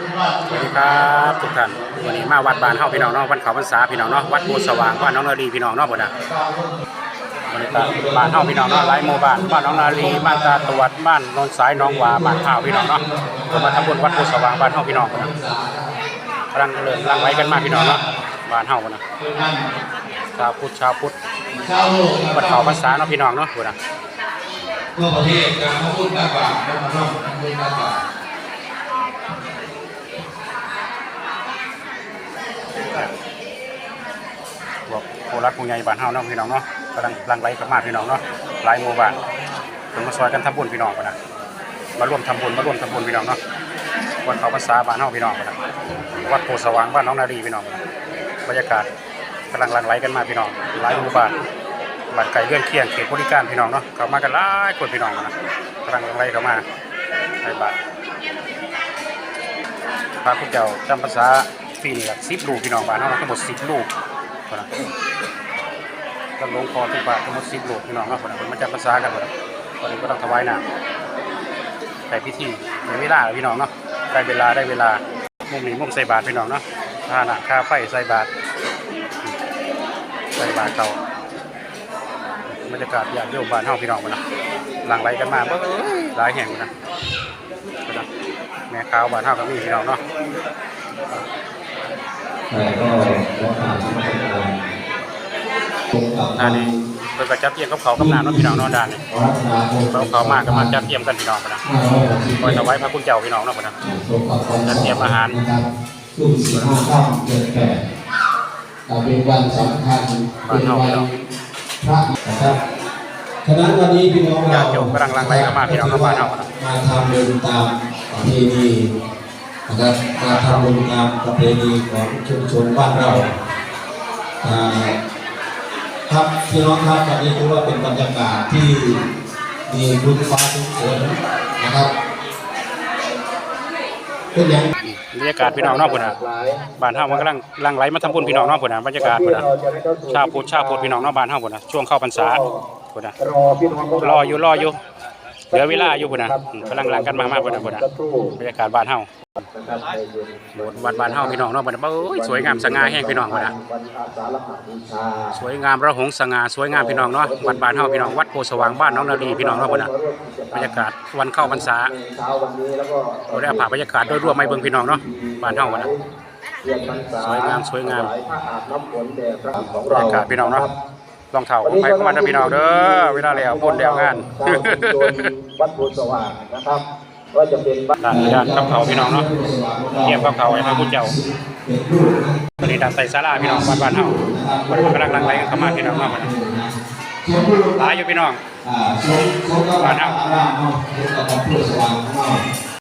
สวัสดีครับทุกท่านวันนี้มาวัดบ้านเฮาพี่น้องเนาะวัดเขาพรรษาพี่น้องเนาะวัดโพสว่างบ้านน้องนาลีพี่น้องเนาะบ่น่ะวันนี้ก็บ้านเฮาพี่น้องเนาะหลายหมู่บ้านบ้านน้องนาลีบ้านตาตวจบ้านโนนสายน้องหวาบ้านข้าวพี่น้องเนาะก็มาทำบุญวัดโพสว่างบ้านเฮาพี่น้องนะกำลังเริ่มรังไหลกันมาพี่น้องเนาะบ้านเฮาบ่น่ะชาวพุทธชาวพุทธชาวโลกวัดเขาพรรษาเนาะพี่น้องเนาะบ่น่ะทั่วประเทศการทำบุญตักบารและมาร่วมทำบุญตักบาต พวกผู้รักผู้ใหญ่บ้านเฮาเนาะพี่น้องเนาะกำลังรังไหลกันมาพี่น้องเนาะหลายหมู่บ้านเพิ่นมาซอยกันทำบุญพี่น้องบ่น่ะมาร่วมทำบุญมาร่วมทำบุญพี่น้องเนาะวัดเขาภาษาบ้านเฮาพี่น้องกันนะวัดโพธิ์สว่างบ้านน้องนารีพี่น้องกันนะบรรยากาศกำลังลั่งไหลกันมาพี่น้องหลายหมู่บ้านบ้านไก่เลื่อนเคียงเขตบริการพี่น้องเนาะเข้ามากันหลายคนพี่น้องกันนะกำลังลั่งไหลเข้ามาในบ้านพระคุณเจ้าจำภาษาปีนี่ละสิบลูกพี่น้องบ้านเฮาทั้งหมดสิบลูก คนนะก็ลงพ่อทุกบาททั้งหมดสิบลูกพี่น้องเนาะคนนะคนมาจำภาษากันคนนะวันนี้ก็ต้องถวายน้ำใส่พิธีในเวลาพี่น้องเนาะได้เวลาได้เวลามุมนี้มุมใส่บาตรพี่น้องเนาะค่าหนักค่าไฟใส่บาตรใส่บาตรเขาบรรยากาศอยากโยมบ้านเฮาพี่น้องกันนะหลังไหลกันมาเบ้อหลายแห่งอยู่นะดูนะแม่ขาวบ้านเฮาก็มีพี่น้องเนาะ ก็ว่าผ่านที่มาเป็นการตรงกับด้านนี้เพิ่นก็จัดเตรียมกับเขาวกับน้ำเนาะพี่น้องเนาะด้านนี้รัตนาคมเขาเขามาก็มาจัดเตรียมกันพี่น้องกันนะห้าร้อยหกสิบคอยถวายพระคุณเจ้าพี่น้องเนาะกันนะตรงกับวันจัดเตรียมอาหารนะครับช่วงสี่ห้าค่ำเดือนแปดแต่เป็นวันสำคัญเป็นวันพระนะครับฉะนั้นวันนี้พี่น้องเราญาติโยมกำลังหลั่งไหลเข้ามาพี่น้องเข้าบ้านเฮานะมาทำบุญตามประเพณี นะครับมาทำบุญตามประเพณีของชุมชนบ้านเราอ่าครับพี่น้องครับวันนี้ถือว่าเป็นบรรยากาศที่มีบุญฟ้าทุกฝนนะครับเป็นอย่างบรรยากาศพี่น้องเนาะพุ่นน่ะบ้านเฮามันกำลังหลังไหลมาทำบุญพี่น้องเนาะพุ่นน่ะบรรยากาศพุ่นน่ะชาวพุทธชาวพุทธพี่น้องเนาะบ้านเฮาพุ่นน่ะช่วงเข้าพรรษาพุ่นน่ะรอพี่น้องของรเราออยู่รออยู่ เหลือเวลาอยู่พุ่นน่ะอืมกำลังหลังกันมามากพุ่นน่ะพุ่นน่ะสักครู่บรรยากาศบ้านเฮานะครับในเย็นโบสถ์วัดบ้านเฮาพี่น้องเนาะพุ่นน่ะเอ้ยสวยงามสง่าแห่งพี่น้องพุ่นน่ะวันอาสาฬหบูชาสวยงามระหงสง่าสวยงามพี่น้องเนาะวัดบ้านเฮาพี่น้องวัดโพธิ์สว่างบ้านน้องนาลีพี่น้องเนาะพุ่นน่ะบรรยากาศวันเข้าพรรษาในเช้าวันนี้แล้วก็เราได้เอาภาพบรรยากาศโดยรวมมาให้เบิ่งพี่น้องเนาะบ้านเฮาพุ่นน่ะเรียนพรรษาสวยงามสวยงามถพระอาบน้ำฝนแด่พระของบรเรารยากาศพี่น้องเนาะ ลองเท่าไปเข้ามาเด้อพี่น้องเด้อเวลาแล้วบุญแล้วงานตามชุมชนวัดโพธิ์สว่างนะครับว่าจะเป็นบ้านด้านด้านกับเขาพี่น้องเนาะเทียบกับเขาให้พระพุทธเจ้าตอนนี้ด้านใส่ศาลาพี่น้องบ้านบ้านเฮามันกำลังหลังไหลกันเข้ามาพี่น้องเนาะมันหลายอยู่พี่น้องอ่าชมชมกับบ้านเราเนาะชมกับผู้สว่างของเรา